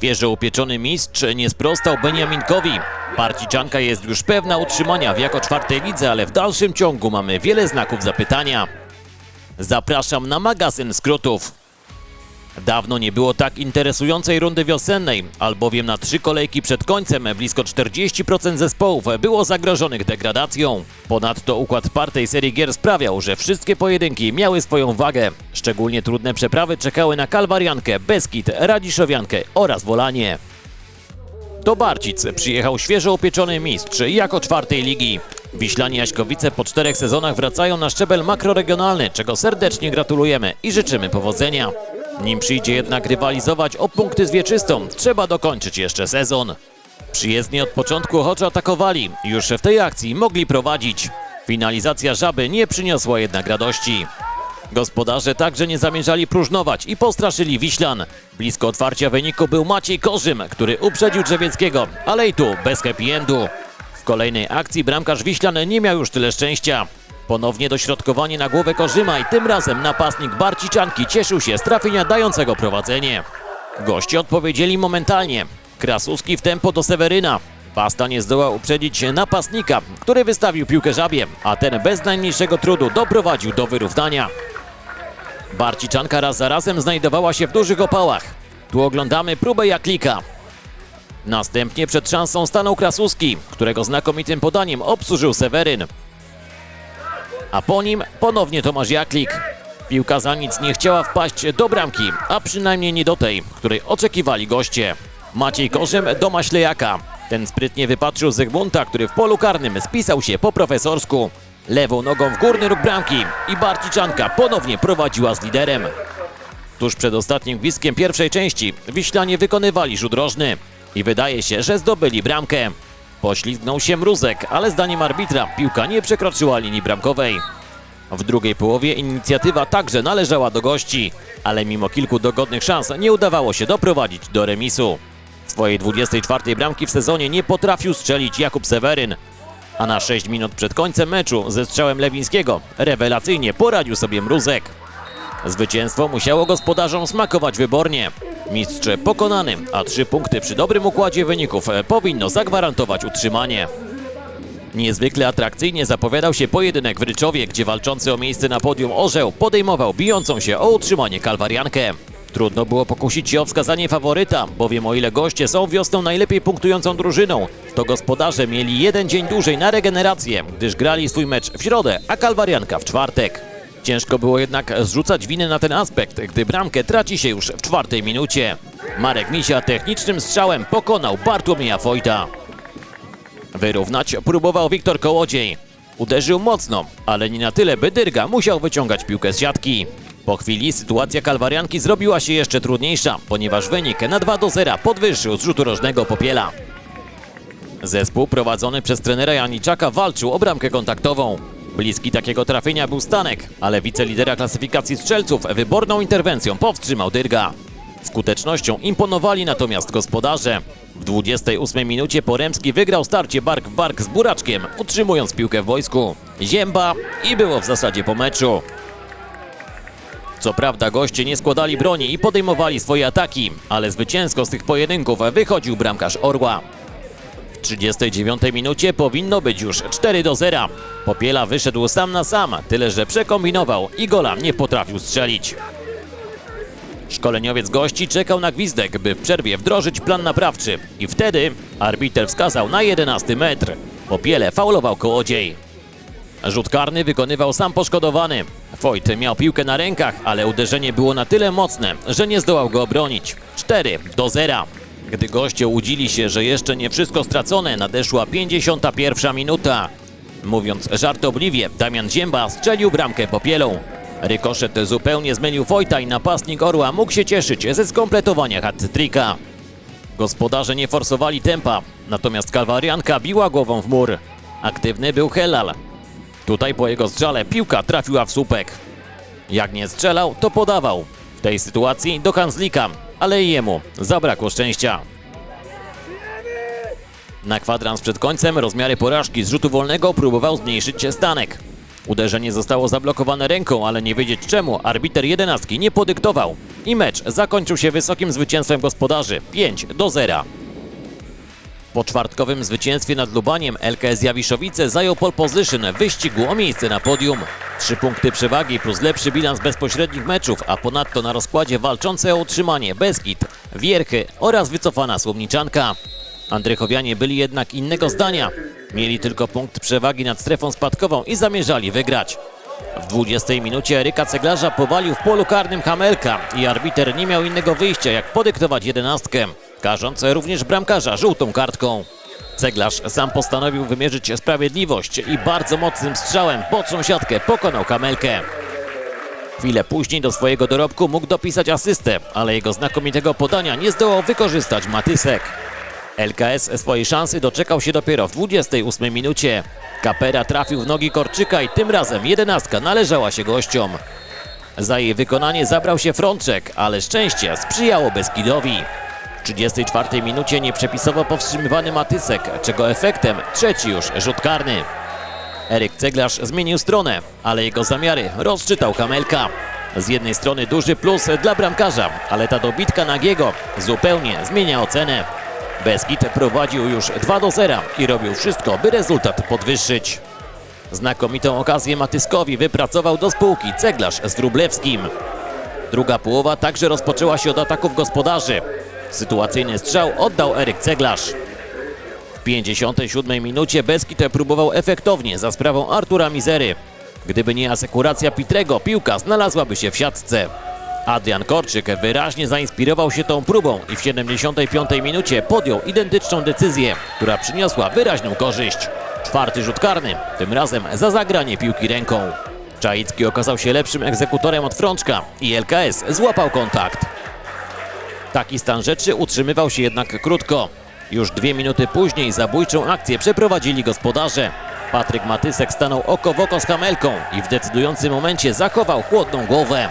Świeżo upieczony mistrz nie sprostał Beniaminkowi. Parciczanka jest już pewna utrzymania w jako czwartej lidze, ale w dalszym ciągu mamy wiele znaków zapytania. Zapraszam na magazyn skrótów. Dawno nie było tak interesującej rundy wiosennej, albowiem na trzy kolejki przed końcem blisko 40% zespołów było zagrożonych degradacją. Ponadto układ partej serii gier sprawiał, że wszystkie pojedynki miały swoją wagę. Szczególnie trudne przeprawy czekały na Kalwariankę, Beskid, Radziszowiankę oraz Wolanie. Do Barcic przyjechał świeżo upieczony mistrz jako czwartej ligi. Wiślani Jaśkowice po czterech sezonach wracają na szczebel makroregionalny, czego serdecznie gratulujemy i życzymy powodzenia. Nim przyjdzie jednak rywalizować o punkty z Wieczystą, trzeba dokończyć jeszcze sezon. Przyjezdni od początku ochoczo atakowali, już w tej akcji mogli prowadzić. Finalizacja żaby nie przyniosła jednak radości. Gospodarze także nie zamierzali próżnować i postraszyli Wiślan. Blisko otwarcia wyniku był Maciej Korzym, który uprzedził Drzewieckiego, ale i tu bez happy endu. W kolejnej akcji bramkarz Wiślan nie miał już tyle szczęścia. Ponownie dośrodkowanie na głowę Korzyma i tym razem napastnik Barciczanki cieszył się z trafienia dającego prowadzenie. Goście odpowiedzieli momentalnie. Krasuski w tempo do Seweryna. Pasta nie zdołał uprzedzić napastnika, który wystawił piłkę żabie, a ten bez najmniejszego trudu doprowadził do wyrównania. Barciczanka raz za razem znajdowała się w dużych opałach. Tu oglądamy próbę Jaklika. Następnie przed szansą stanął Krasuski, którego znakomitym podaniem obsłużył Seweryn. A po nim ponownie Tomasz Jaklik. Piłka za nic nie chciała wpaść do bramki, a przynajmniej nie do tej, której oczekiwali goście. Maciej Korzem do Maślejaka. Ten sprytnie wypatrzył Zygmunta, który w polu karnym spisał się po profesorsku. Lewą nogą w górny róg bramki i Barciczanka ponownie prowadziła z liderem. Tuż przed ostatnim gwizdkiem pierwszej części Wiślanie wykonywali rzut rożny i wydaje się, że zdobyli bramkę. Poślizgnął się Mruzek, ale zdaniem arbitra piłka nie przekroczyła linii bramkowej. W drugiej połowie inicjatywa także należała do gości, ale mimo kilku dogodnych szans nie udawało się doprowadzić do remisu. Swojej 24 bramki w sezonie nie potrafił strzelić Jakub Seweryn, a na 6 minut przed końcem meczu ze strzałem Lewińskiego rewelacyjnie poradził sobie Mruzek. Zwycięstwo musiało gospodarzom smakować wybornie. Mistrz pokonany, a trzy punkty przy dobrym układzie wyników e, powinno zagwarantować utrzymanie. Niezwykle atrakcyjnie zapowiadał się pojedynek w Ryczowie, gdzie walczący o miejsce na podium Orzeł podejmował bijącą się o utrzymanie Kalwariankę. Trudno było pokusić się o wskazanie faworyta, bowiem o ile goście są wiosną najlepiej punktującą drużyną, to gospodarze mieli jeden dzień dłużej na regenerację, gdyż grali swój mecz w środę, a Kalwarianka w czwartek. Ciężko było jednak zrzucać winę na ten aspekt, gdy bramkę traci się już w czwartej minucie. Marek Misia technicznym strzałem pokonał Bartłomieja Wojta. Wyrównać próbował Wiktor Kołodziej. Uderzył mocno, ale nie na tyle, by Dyrga musiał wyciągać piłkę z siatki. Po chwili sytuacja Kalwarianki zrobiła się jeszcze trudniejsza, ponieważ wynik na 2 do 0 podwyższył z rzutu rożnego Popiela. Zespół prowadzony przez trenera Janiczaka walczył o bramkę kontaktową. Bliski takiego trafienia był Stanek, ale wicelidera klasyfikacji strzelców wyborną interwencją powstrzymał Dyrga. Skutecznością imponowali natomiast gospodarze. W 28 minucie Poremski wygrał starcie bark w bark z Buraczkiem, utrzymując piłkę w wojsku. Zięba i było w zasadzie po meczu. Co prawda goście nie składali broni i podejmowali swoje ataki, ale zwycięsko z tych pojedynków wychodził bramkarz Orła. W 39 minucie powinno być już 4 do 0. Popiela wyszedł sam na sam, tyle że przekombinował i gola nie potrafił strzelić. Szkoleniowiec gości czekał na gwizdek, by w przerwie wdrożyć plan naprawczy i wtedy arbiter wskazał na 11 metr. Popiele faulował kołodziej. Rzut karny wykonywał sam poszkodowany. Wojt miał piłkę na rękach, ale uderzenie było na tyle mocne, że nie zdołał go obronić. 4 do 0. Gdy goście łudzili się, że jeszcze nie wszystko stracone, nadeszła 51 minuta. Mówiąc żartobliwie, Damian Zięba strzelił bramkę popielą. Rykoszet zupełnie zmylił Wojta i napastnik Orła mógł się cieszyć ze skompletowania hat-tricka. Gospodarze nie forsowali tempa, natomiast Kalwarianka biła głową w mur. Aktywny był Helal. Tutaj po jego strzale piłka trafiła w słupek. Jak nie strzelał, to podawał. W tej sytuacji do Hanslika, ale i jemu zabrakło szczęścia. Na kwadrans przed końcem rozmiary porażki z rzutu wolnego próbował zmniejszyć się Stanek. Uderzenie zostało zablokowane ręką, ale nie wiedzieć czemu arbiter jedenastki nie podyktował. I mecz zakończył się wysokim zwycięstwem gospodarzy 5 do 0. Po czwartkowym zwycięstwie nad Lubaniem LKS Jawiszowice zajął pole position w wyścigu o miejsce na podium. Trzy punkty przewagi plus lepszy bilans bezpośrednich meczów, a ponadto na rozkładzie walczące o utrzymanie Beskid, Wierchy oraz wycofana Słomniczanka. Andrychowianie byli jednak innego zdania. Mieli tylko punkt przewagi nad strefą spadkową i zamierzali wygrać. W 20 minucie Eryka Ceglarza powalił w polu karnym Hamelka i arbiter nie miał innego wyjścia jak podyktować jedenastkę, karząc również bramkarza żółtą kartką. Ceglarz sam postanowił wymierzyć sprawiedliwość i bardzo mocnym strzałem boczną siatkę pokonał Hamelkę. Chwilę później do swojego dorobku mógł dopisać asystę, ale jego znakomitego podania nie zdołał wykorzystać Matysek. LKS swojej szansy doczekał się dopiero w 28 minucie. Kapera trafił w nogi Korczyka i tym razem jedenastka należała się gościom. Za jej wykonanie zabrał się Frączek, ale szczęście sprzyjało Beskidowi. W 34 minucie nieprzepisowo powstrzymywany Matysek, czego efektem trzeci już rzut karny. Eryk Ceglarz zmienił stronę, ale jego zamiary rozczytał Hamelka. Z jednej strony duży plus dla bramkarza, ale ta dobitka Nagiego zupełnie zmienia ocenę. Beskid prowadził już 2 do 0 i robił wszystko, by rezultat podwyższyć. Znakomitą okazję Matyskowi wypracował do spółki ceglarz z Wróblewskim. Druga połowa także rozpoczęła się od ataków gospodarzy. Sytuacyjny strzał oddał Eryk Ceglarz. W 57 minucie Beskid próbował efektownie za sprawą Artura Mizery. Gdyby nie asekuracja Pitrego, piłka znalazłaby się w siatce. Adrian Korczyk wyraźnie zainspirował się tą próbą i w 75 minucie podjął identyczną decyzję, która przyniosła wyraźną korzyść. Czwarty rzut karny, tym razem za zagranie piłki ręką. Czajicki okazał się lepszym egzekutorem od Frączka i LKS złapał kontakt. Taki stan rzeczy utrzymywał się jednak krótko. Już dwie minuty później zabójczą akcję przeprowadzili gospodarze. Patryk Matysek stanął oko w oko z Hamelką i w decydującym momencie zachował chłodną głowę.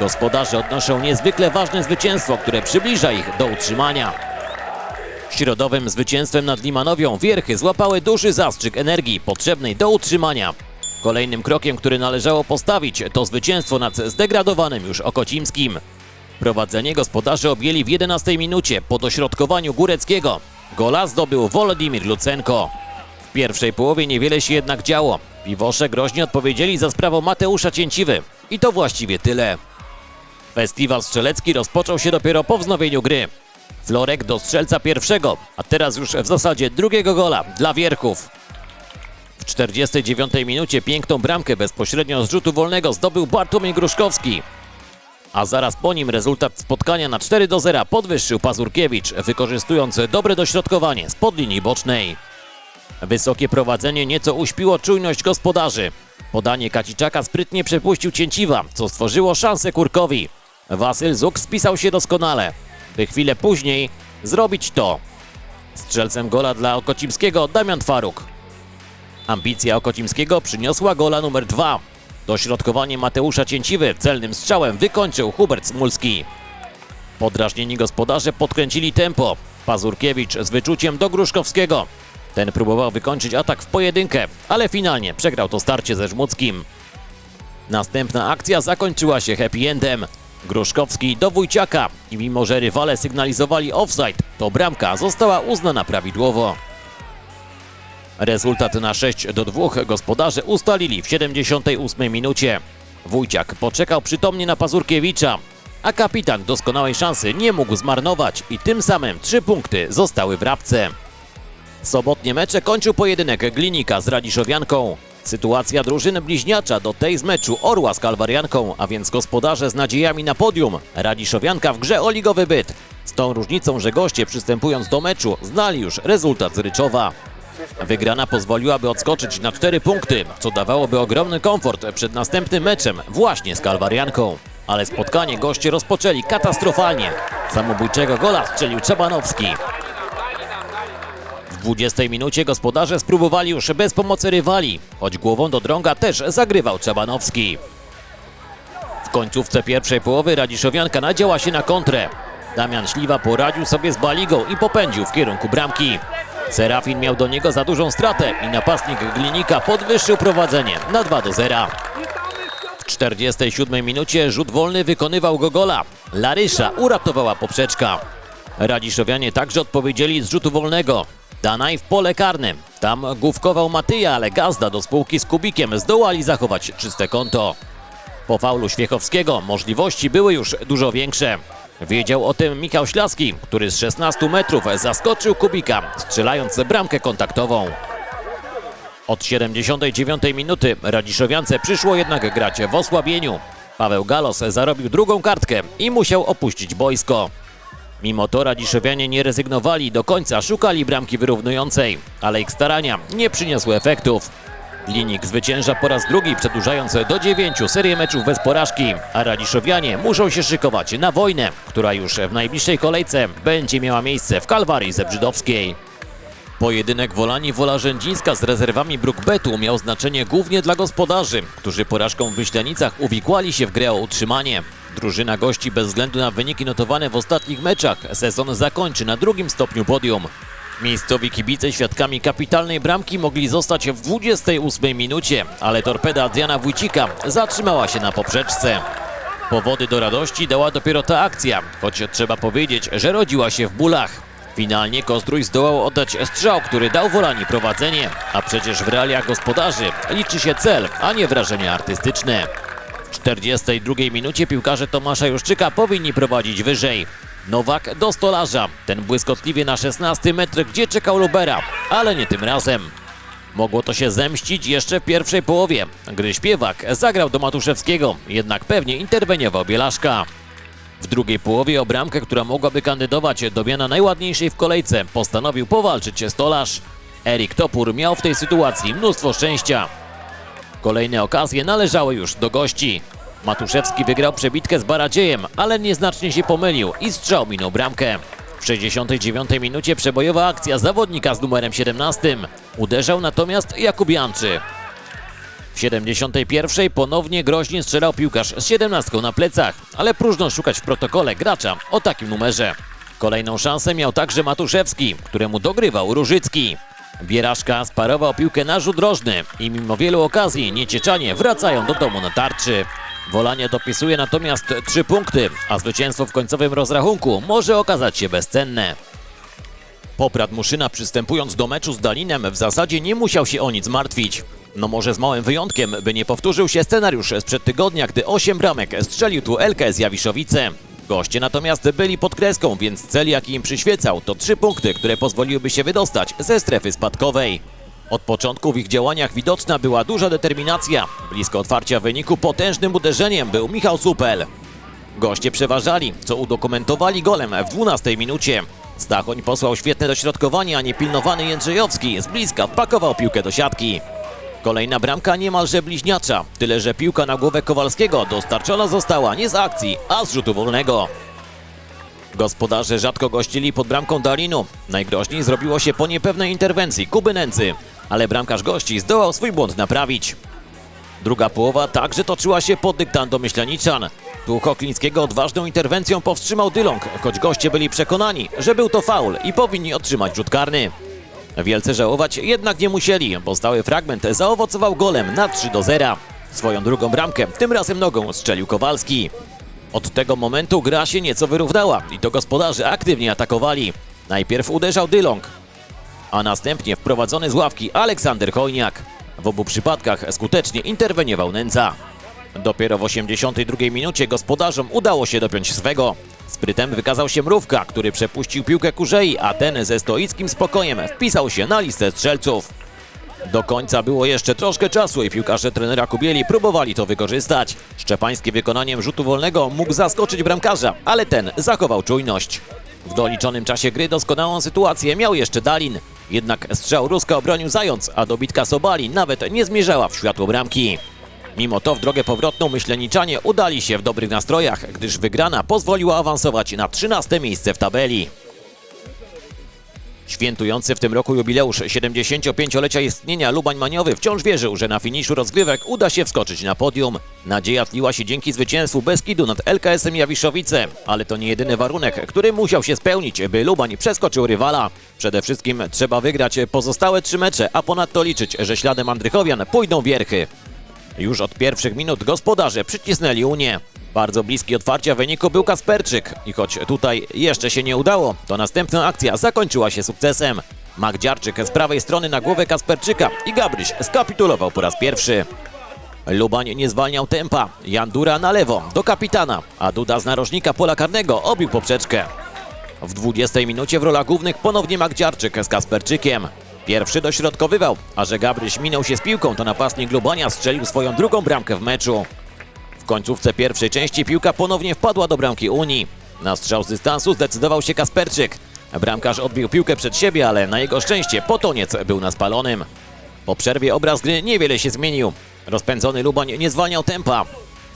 Gospodarze odnoszą niezwykle ważne zwycięstwo, które przybliża ich do utrzymania. Środowym zwycięstwem nad Limanowią Wierchy złapały duży zastrzyk energii potrzebnej do utrzymania. Kolejnym krokiem, który należało postawić, to zwycięstwo nad zdegradowanym już Okocimskim. Prowadzenie gospodarze objęli w 11 minucie po dośrodkowaniu Góreckiego. Gola zdobył Wolodimir Lucenko. W pierwszej połowie niewiele się jednak działo. Piwosze groźnie odpowiedzieli za sprawą Mateusza Cięciwy. I to właściwie tyle. Festiwal strzelecki rozpoczął się dopiero po wznowieniu gry. Florek do strzelca pierwszego, a teraz już w zasadzie drugiego gola dla Wierchów. W 49 minucie piękną bramkę bezpośrednio z rzutu wolnego zdobył Bartłomiej Gruszkowski. A zaraz po nim rezultat spotkania na 4 do 0 podwyższył Pazurkiewicz, wykorzystując dobre dośrodkowanie spod linii bocznej. Wysokie prowadzenie nieco uśpiło czujność gospodarzy. Podanie Kaciczaka sprytnie przepuścił Cięciwa, co stworzyło szansę Kurkowi. Wasyl Zuk spisał się doskonale, by chwilę później zrobić to. Strzelcem gola dla Okocimskiego Damian Faruk. Ambicja Okocimskiego przyniosła gola numer dwa. Dośrodkowanie Mateusza Cięciwy celnym strzałem wykończył Hubert Smulski. Podrażnieni gospodarze podkręcili tempo. Pazurkiewicz z wyczuciem do Gruszkowskiego. Ten próbował wykończyć atak w pojedynkę, ale finalnie przegrał to starcie ze Żmuckim. Następna akcja zakończyła się happy endem. Gruszkowski do Wójciaka i mimo, że rywale sygnalizowali offside, to bramka została uznana prawidłowo. Rezultat na 6 do 2 gospodarze ustalili w 78 minucie. Wójciak poczekał przytomnie na Pazurkiewicza, a kapitan doskonałej szansy nie mógł zmarnować i tym samym trzy punkty zostały w rabce. Sobotnie mecze kończył pojedynek Glinika z Radiszowianką. Sytuacja drużyny bliźniacza do tej z meczu Orła z Kalwarianką, a więc gospodarze z nadziejami na podium. Radiszowianka w grze o ligowy byt. Z tą różnicą, że goście przystępując do meczu znali już rezultat z Ryczowa. Wygrana pozwoliłaby odskoczyć na cztery punkty, co dawałoby ogromny komfort przed następnym meczem właśnie z Kalwarianką. Ale spotkanie goście rozpoczęli katastrofalnie. Samobójczego gola strzelił Czabanowski. W 20 minucie gospodarze spróbowali już bez pomocy rywali, choć głową do drąga też zagrywał Czabanowski. W końcówce pierwszej połowy Radiszowianka nadziała się na kontrę. Damian Śliwa poradził sobie z Baligą i popędził w kierunku bramki. Serafin miał do niego za dużą stratę i napastnik Glinika podwyższył prowadzenie na 2 do 0. W 47 minucie rzut wolny wykonywał Gogola. Larysza uratowała poprzeczka. Radziszowianie także odpowiedzieli z rzutu wolnego. Danaj w pole karne. Tam główkował Matyja, ale Gazda do spółki z Kubikiem zdołali zachować czyste konto. Po faulu Świechowskiego możliwości były już dużo większe. Wiedział o tym Michał Ślaski, który z 16 metrów zaskoczył Kubika, strzelając bramkę kontaktową. Od 79 minuty Radziszowiance przyszło jednak grać w osłabieniu. Paweł Galos zarobił drugą kartkę i musiał opuścić boisko. Mimo to Radziszowianie nie rezygnowali, do końca szukali bramki wyrównującej, ale ich starania nie przyniosły efektów. Linik zwycięża po raz drugi, przedłużając do dziewięciu serię meczów bez porażki, a Radziszowianie muszą się szykować na wojnę, która już w najbliższej kolejce będzie miała miejsce w Kalwarii Zebrzydowskiej. Pojedynek Wolani Wola Rzędzińska z rezerwami Brookbetu miał znaczenie głównie dla gospodarzy, którzy porażką w Wyślanicach uwikłali się w grę o utrzymanie. Drużyna gości bez względu na wyniki notowane w ostatnich meczach sezon zakończy na drugim stopniu podium. Miejscowi kibice świadkami kapitalnej bramki mogli zostać w 28 minucie, ale torpeda Adriana Wójcika zatrzymała się na poprzeczce. Powody do radości dała dopiero ta akcja, choć trzeba powiedzieć, że rodziła się w bólach. Finalnie Kozdrój zdołał oddać strzał, który dał Wolani prowadzenie, a przecież w realiach gospodarzy liczy się cel, a nie wrażenie artystyczne. W 42 minucie piłkarze Tomasza Juszczyka powinni prowadzić wyżej. Nowak do stolarza, ten błyskotliwie na 16 metr, gdzie czekał Lubera, ale nie tym razem. Mogło to się zemścić jeszcze w pierwszej połowie, gdy śpiewak zagrał do Matuszewskiego, jednak pewnie interweniował Bielaszka. W drugiej połowie o bramkę, która mogłaby kandydować do miana najładniejszej w kolejce, postanowił powalczyć stolarz. Erik Topór miał w tej sytuacji mnóstwo szczęścia. Kolejne okazje należały już do gości. Matuszewski wygrał przebitkę z Baradziejem, ale nieznacznie się pomylił i strzał minął bramkę. W 69 minucie przebojowa akcja zawodnika z numerem 17. Uderzał natomiast Jakub Janczy. W 71 ponownie groźnie strzelał piłkarz z 17 na plecach, ale próżno szukać w protokole gracza o takim numerze. Kolejną szansę miał także Matuszewski, któremu dogrywał Różycki. Bieraszka sparował piłkę na rzut rożny i mimo wielu okazji niecieczanie wracają do domu na tarczy. Wolanie dopisuje natomiast 3 punkty, a zwycięstwo w końcowym rozrachunku może okazać się bezcenne. Poprad Muszyna przystępując do meczu z Dalinem w zasadzie nie musiał się o nic martwić. No może z małym wyjątkiem, by nie powtórzył się scenariusz sprzed tygodnia, gdy 8 bramek strzelił tu LKS Jawiszowice. Goście natomiast byli pod kreską, więc cel jaki im przyświecał to 3 punkty, które pozwoliłyby się wydostać ze strefy spadkowej. Od początku w ich działaniach widoczna była duża determinacja. Blisko otwarcia wyniku potężnym uderzeniem był Michał Supel. Goście przeważali, co udokumentowali golem w 12 minucie. Stachoń posłał świetne dośrodkowanie, a niepilnowany Jędrzejowski z bliska wpakował piłkę do siatki. Kolejna bramka niemalże bliźniacza, tyle że piłka na głowę Kowalskiego dostarczona została nie z akcji, a z rzutu wolnego. Gospodarze rzadko gościli pod bramką Dalinu. Najgroźniej zrobiło się po niepewnej interwencji Kuby Nęcy, ale bramkarz gości zdołał swój błąd naprawić. Druga połowa także toczyła się pod dyktando Myślaniczan. Tu Choklińskiego odważną interwencją powstrzymał Dylong, choć goście byli przekonani, że był to faul i powinni otrzymać rzut karny. Wielce żałować jednak nie musieli, bo stały fragment zaowocował golem na 3 do 0. Swoją drugą bramkę tym razem nogą strzelił Kowalski. Od tego momentu gra się nieco wyrównała i to gospodarze aktywnie atakowali. Najpierw uderzał Dylong, a następnie wprowadzony z ławki Aleksander Chojniak. W obu przypadkach skutecznie interweniował Nęca. Dopiero w 82 minucie gospodarzom udało się dopiąć swego. Sprytem wykazał się Mrówka, który przepuścił piłkę Kurzei, a ten ze stoickim spokojem wpisał się na listę strzelców. Do końca było jeszcze troszkę czasu i piłkarze trenera Kubieli próbowali to wykorzystać. Szczepański wykonaniem rzutu wolnego mógł zaskoczyć bramkarza, ale ten zachował czujność. W doliczonym czasie gry doskonałą sytuację miał jeszcze Dalin. Jednak strzał Ruska obronił Zając, a dobitka Sobali nawet nie zmierzała w światło bramki. Mimo to w drogę powrotną myśleniczanie udali się w dobrych nastrojach, gdyż wygrana pozwoliła awansować na 13 miejsce w tabeli. Świętujący w tym roku jubileusz 75-lecia istnienia Lubań Maniowy wciąż wierzył, że na finiszu rozgrywek uda się wskoczyć na podium. Nadzieja tliła się dzięki zwycięstwu Beskidu nad LKS-em Jawiszowice, ale to nie jedyny warunek, który musiał się spełnić, by Lubań przeskoczył rywala. Przede wszystkim trzeba wygrać pozostałe trzy mecze, a ponadto liczyć, że śladem Andrychowian pójdą wierchy. Już od pierwszych minut gospodarze przycisnęli Unię. Bardzo bliski otwarcia wyniku był Kasperczyk i choć tutaj jeszcze się nie udało, to następna akcja zakończyła się sukcesem. Magdziarczyk z prawej strony na głowę Kasperczyka i Gabryś skapitulował po raz pierwszy. Lubań nie zwalniał tempa. Jandura na lewo, do kapitana, a Duda z narożnika pola karnego obił poprzeczkę. W 20 minucie w rolach głównych ponownie Magdziarczyk z Kasperczykiem. Pierwszy dośrodkowywał, a że Gabryś minął się z piłką, to napastnik Lubania strzelił swoją drugą bramkę w meczu. Końcówce pierwszej części piłka ponownie wpadła do bramki Unii. Na strzał z dystansu zdecydował się Kasperczyk. Bramkarz odbił piłkę przed siebie, ale na jego szczęście Potoniec był na spalonym. Po przerwie obraz gry niewiele się zmienił. Rozpędzony Lubań nie zwalniał tempa.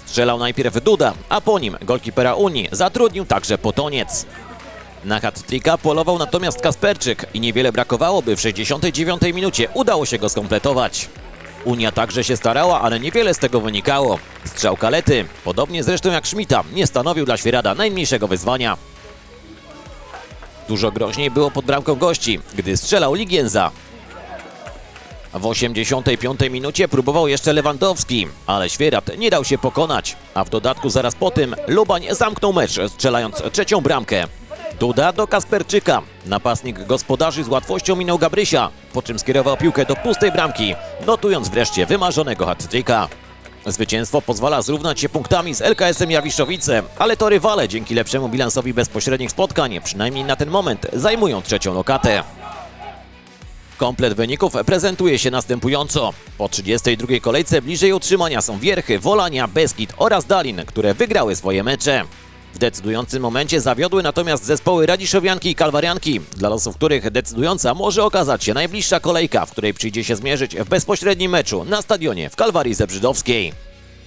Strzelał najpierw Duda, a po nim golkipera Unii zatrudnił także Potoniec. Na hat-tricka polował natomiast Kasperczyk i niewiele brakowało, by w 69 minucie udało się go skompletować. Unia także się starała, ale niewiele z tego wynikało. Strzał kalety, podobnie zresztą jak Schmidta, nie stanowił dla Świerada najmniejszego wyzwania. Dużo groźniej było pod bramką gości, gdy strzelał Ligienza. W 85 minucie próbował jeszcze Lewandowski, ale Świerat nie dał się pokonać, a w dodatku zaraz po tym Lubań zamknął mecz, strzelając trzecią bramkę. Duda do Kasperczyka. Napastnik gospodarzy z łatwością minął Gabrysia, po czym skierował piłkę do pustej bramki, notując wreszcie wymarzonego hat-tricka. Zwycięstwo pozwala zrównać się punktami z LKS-em Jawiszowice, ale to rywale dzięki lepszemu bilansowi bezpośrednich spotkań, przynajmniej na ten moment, zajmują trzecią lokatę. Komplet wyników prezentuje się następująco. Po 32 kolejce bliżej utrzymania są Wierchy, Wolania, Beskid oraz Dalin, które wygrały swoje mecze. W decydującym momencie zawiodły natomiast zespoły Radziszowianki i Kalwarianki, dla losów których decydująca może okazać się najbliższa kolejka, w której przyjdzie się zmierzyć w bezpośrednim meczu na stadionie w Kalwarii Zebrzydowskiej.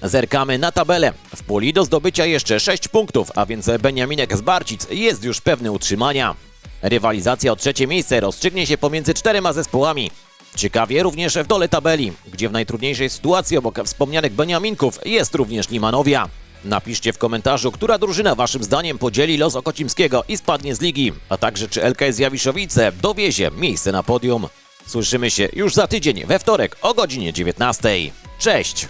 Zerkamy na tabelę. W puli do zdobycia jeszcze 6 punktów, a więc Beniaminek z Barcic jest już pewny utrzymania. Rywalizacja o trzecie miejsce rozstrzygnie się pomiędzy czterema zespołami. Ciekawie również w dole tabeli, gdzie w najtrudniejszej sytuacji obok wspomnianych Beniaminków jest również Limanowia. Napiszcie w komentarzu, która drużyna waszym zdaniem podzieli los Okocimskiego i spadnie z ligi, a także czy LKS Jawiszowice dowiezie miejsce na podium. Słyszymy się już za tydzień we wtorek o godzinie 19. Cześć!